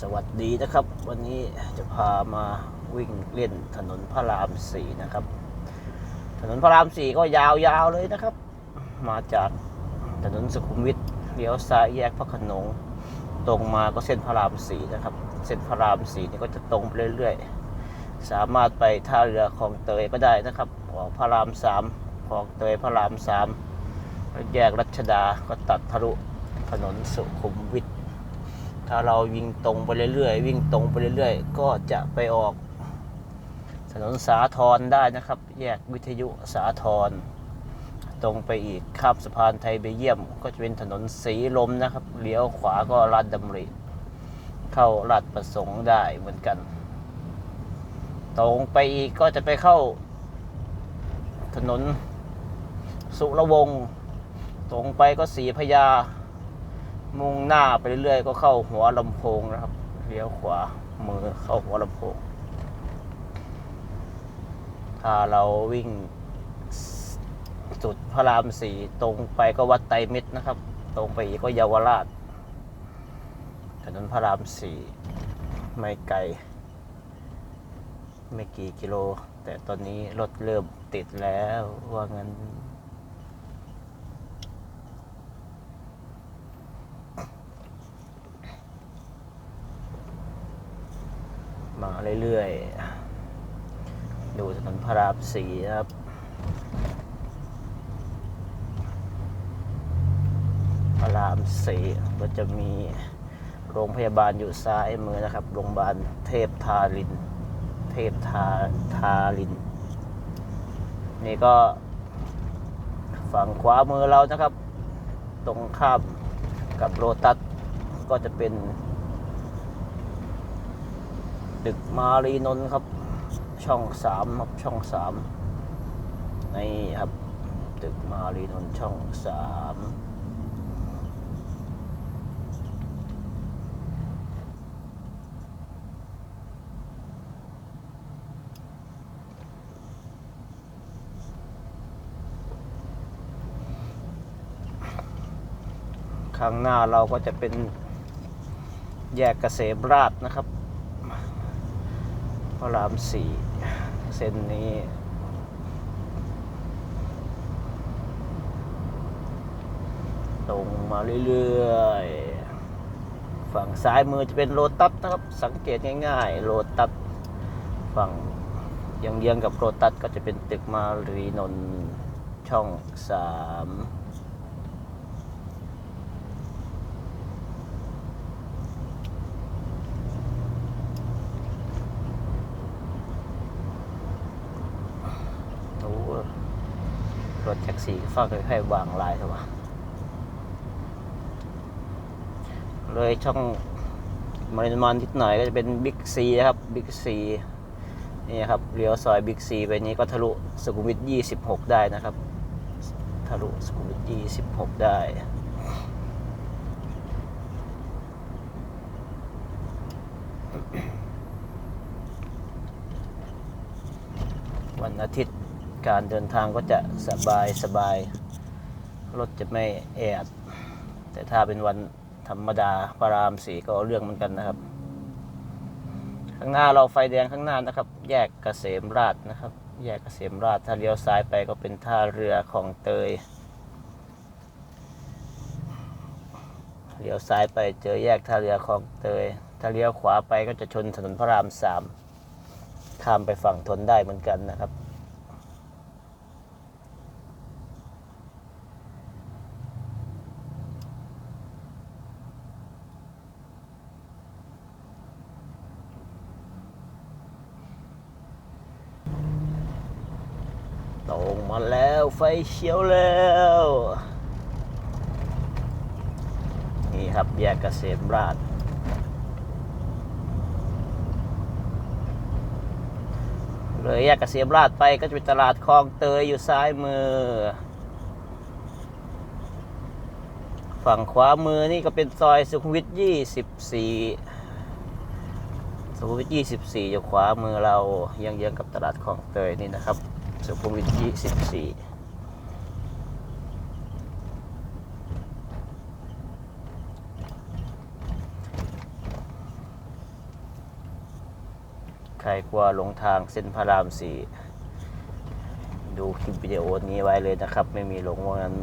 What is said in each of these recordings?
สวัสดีนะครับ วันนี้จะพามาวิ่งเล่นถนนพระรามสี่นะครับ ถนนพระรามสี่ก็ยาวๆเลยนะครับ มาจากถนนสุขุมวิทเลี้ยวซ้ายแยกพระขนงตรงมาก็เส้นพระรามสี่นะครับ เส้นพระรามสี่นี่ก็จะตรงไปเรื่อยๆ สามารถไปท่าเรือคลองเตยก็ได้นะครับออกพระรามสามคลองเตยพระรามสามแล้วแยกรัชดาก็ตัดทะลุถนนสุขุมวิท ถ้าเราวิ่งตรงไปเรื่อยๆวิ่งตรงไปเรื่อยๆ ก็จะไปออกถนนสาทรได้นะครับ แยกวิทยุสาทรตรงไปอีกข้ามสะพานไทยเบเยี่ยม ก็จะเป็นถนนสีลมนะครับเลี้ยวขวาก็ลาดดำริ เข้าลาดประสงค์ได้เหมือนกัน ตรงไปอีกก็จะไปเข้า ถนนสุรวงศ์ตรงไปก็สีพญา มุ่งหน้าไปเรื่อยๆก็เข้าหัวลำโพงนะครับเลี้ยวขวามือเข้าหัวลำโพง ถ้าเราวิ่งสุดพระรามสี่ตรงไปก็วัดไตรมิตรนะครับ ตรงไปอีกก็เยาวราชถนนพระรามสี่ไม่ไกล ไม่กี่กิโล แต่ตอนนี้รถเริ่มติดแล้วว่างั้น มา เรื่อยๆ ดูถนนพระรามสี่ครับ พระรามสี่ก็จะมีโรงพยาบาลอยู่ซ้ายมือนะครับ โรงพยาบาลเทพทาริน เทพทาทาริน นี่ก็ฝั่งขวามือเรานะครับ ตรงข้ามกับโรตัสก็จะเป็น ตึกมารีนนท์ครับ ช่องสามครับช่องสามนี่ครับ ตึกมารีนนท์ช่องสามข้างหน้าเราก็จะเป็นแยกเกษมราชนะครับ ระรามสี่เส้นนี้ ตรงมาเรื่อยๆ ฝั่งซ้ายมือจะเป็นโลตัสนะครับ สังเกตง่ายๆ โลตัส ฝั่งยังเยื้องกับโลตัสก็จะเป็นตึกมารีนนช่องสามโอ้ รถแท็กซี่ฟังค่อยๆวางลายเถอะวะเลยช่องมารินมันนิดหน่อยก็จะเป็นบิ๊กซีครับบิ๊กซีนี่ครับเลี้ยวซอยบิ๊กซีไปนี้ก็ทะลุสุขุมวิท 26 ได้นะครับ ทะลุสุขุมวิท 26 ได้วันอาทิตย์ การเดินทางก็จะสบายสบายรถจะไม่แออัดแต่ถ้าเป็นวันธรรมดาพระรามสี่ก็เอาเรื่องเหมือนกันนะครับ ข้างหน้าเราไฟแดงข้างหน้านะครับ แยกเกษมราชนะครับ แยกเกษมราชถ้าเลี้ยวซ้ายไปก็เป็นท่าเรือของเตยเลี้ยวซ้ายไปเจอแยกท่าเรือของเตย ถ้าเลี้ยวขวาไปก็จะชนถนนพระรามสามข้ามไปฝั่งทนได้เหมือนกันนะครับ ตรงมาแล้วไฟเขียวแล้ว นี่ครับแยกเกษมราชเลยแยกเกษมราชไปก็จะเป็นตลาดคลองเตยอยู่ซ้ายมือ ฝั่งขวามือนี่ก็เป็นซอยสุขุมวิท 24 สุขุมวิท 24 อยู่ขวามือเราเยื้องกับตลาดคลองเตยนี่นะครับ สุขุมวิท24ใครกลัวหลงทางเส้นพระรามสี่ดูคลิปวิดีโอนี้ไว้เลยนะครับ ไม่มีหลงว่างั้น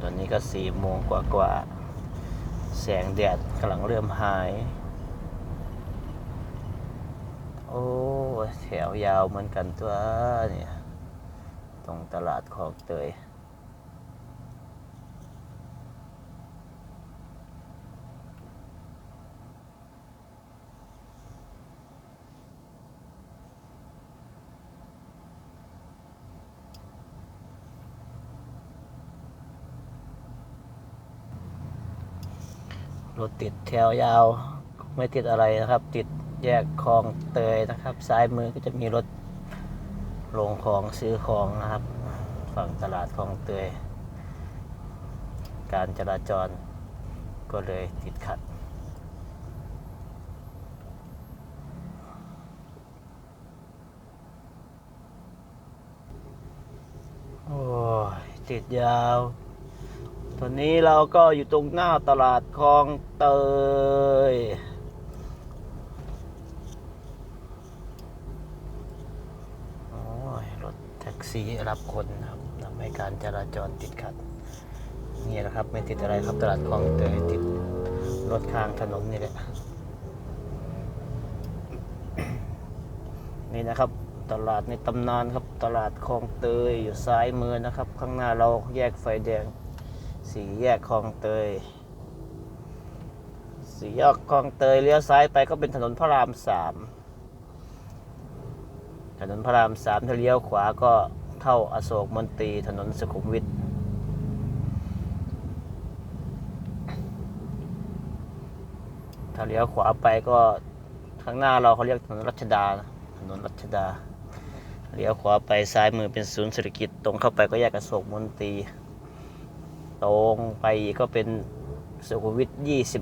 ตอนนี้ก็สี่โมงกว่าๆแสงแดดกำลังเริ่มหาย โอ้แถวยาวเหมือนกันตัวเนี่ยตรงตลาดคลองเตยรถติดแถวยาว ไม่ติดอะไรนะครับ ติด แยกคลองเตยนะครับ ซ้ายมือก็จะมีรถลงของซื้อของนะครับ ฝั่งตลาดคลองเตย การจราจรก็เลยติดขัด โอ้ยติดยาวตอนนี้เราก็อยู่ตรงหน้าตลาดคลองเตย โอ้ย รถแท็ก ซี่รับคนนะครับทำให้การจราจรติดขัดนี่นะครับไม่ติดอะไรครับตลาดคลองเตยติดรถข้างถนนนี่แหละนี่นะครับตลาดในตำนานครับตลาดคลองเตยอยู่ซ้ายมือนะครับ ข้างหน้าเราแยกไฟแดงสี่แยกคลองเตยสี่แยกคลองเตยเลี้ยวซ้ายไปก็เป็นถนนพระรามสาม ถนนพระรามสามถ้าเลี้ยวขวาก็เข้าอโศกมนตรีถนนสุขุมวิทถ้าเลี้ยวขวาไปก็ข้างหน้าเราเขาเรียกถนนรัชดา ถนนรัชดา เลี้ยวขวาไปซ้ายมือเป็นศูนย์เศรษฐกิจ ตรงเข้าไปก็แยกอโศกมนตรี ตรงไปก็เป็นสุขุมวิท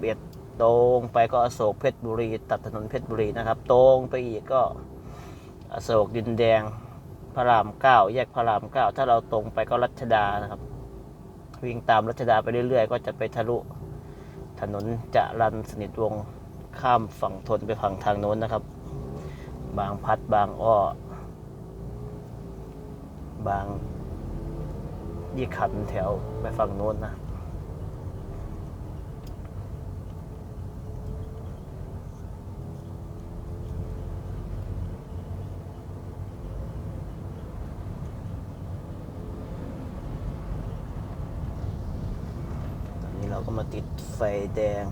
21ตรงไปก็อโศกเพชรบุรี ตัดถนนเพชรบุรีนะครับ ตรงไปอีกก็ โศกดินแดง พระรามเก้าแยกพระรามเก้าถ้าเราตรงไปก็รัชดานะครับ วิ่งตามรัชดาไปเรื่อยๆ ก็จะไปทะลุถนนจะรันสนิทวงศ์ข้ามฝั่งทนไปฝั่งทางโน้นนะครับ บางพัดบางอ้อ บางยี่ขันแถวไปฝั่งโน้นนะ ตอนนี้เราก็ มาติดไฟแดง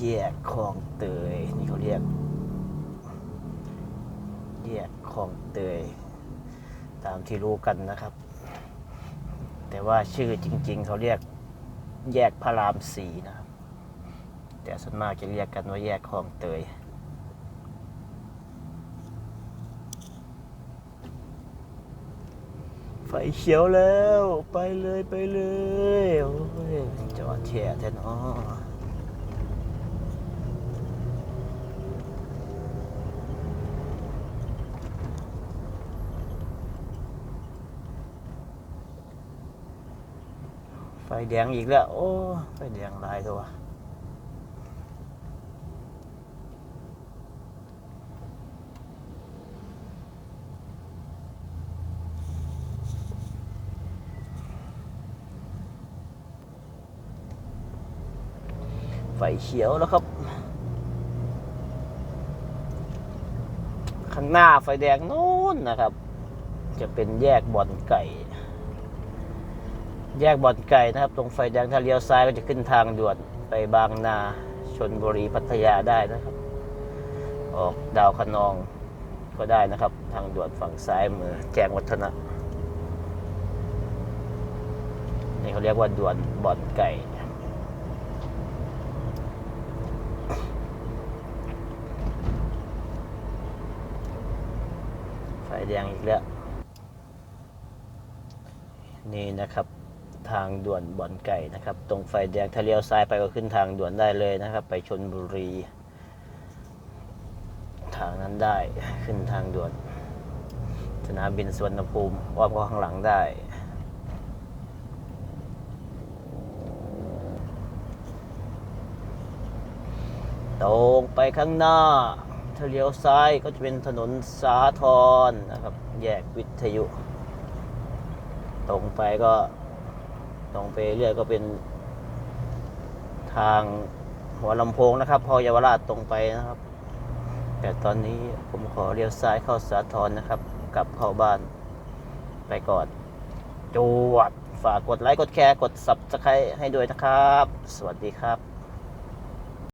แยกคลองเตย นี่เขาเรียก แยกคลองเตย ตามที่รู้กันนะครับ แต่ว่าชื่อจริง ๆ เขาเรียกแยกพระรามสีนะครับ แต่ส่วนมากจะเรียกกันว่าแยกคลองเตย ไฟ เขียวแล้ว ไปเลยไปเลยโอ้ยจอดแช่แท้เนาะไฟแดงอีกแล้ว โอ้ ไฟแดงหลายตัว ไฟเขียวแล้วครับ ข้างหน้าไฟแดงนู้นนะครับ จะเป็นแยกบ่อนไก่ แยกบ่อนไก่นะครับ ตรงไฟแดงถ้าเลี้ยวซ้ายก็จะขึ้นทางด่วนไปบางนาชนบุรีพัทยาได้นะครับ ออกดาวคะนองก็ได้นะครับ ทางด่วนฝั่งซ้ายมือแจ้งวัฒนะนี่เขาเรียกว่าด่วนบ่อนไก่ ไฟแดงอีกแล้ว นี่นะครับ ทางด่วนบ่อนไก่นะครับ ตรงไฟแดงถ้าเลี้ยวซ้ายไปก็ขึ้นทางด่วนได้เลยนะครับ ไปชนบุรี ทางนั้นได้ขึ้นทางด่วน สนามบินสวนภูมิอ้อมเข้าข้างหลังได้ตรงไปข้างหน้า ถ้าเลี้ยวซ้ายก็จะเป็นถนนสาทรนะครับ แยกวิทยุ ตรงไปก็ตรงไปเรื่อยก็เป็นทางหัวลำโพงนะครับ พอเยาวราชตรงไปนะครับ แต่ตอนนี้ผมขอเลี้ยวซ้ายเข้าสาทรนะครับ กลับเข้าบ้านไปก่อนจวดฝากกดไลค์ กดแชร์ กด subscribe ให้ด้วยนะครับ สวัสดีครับ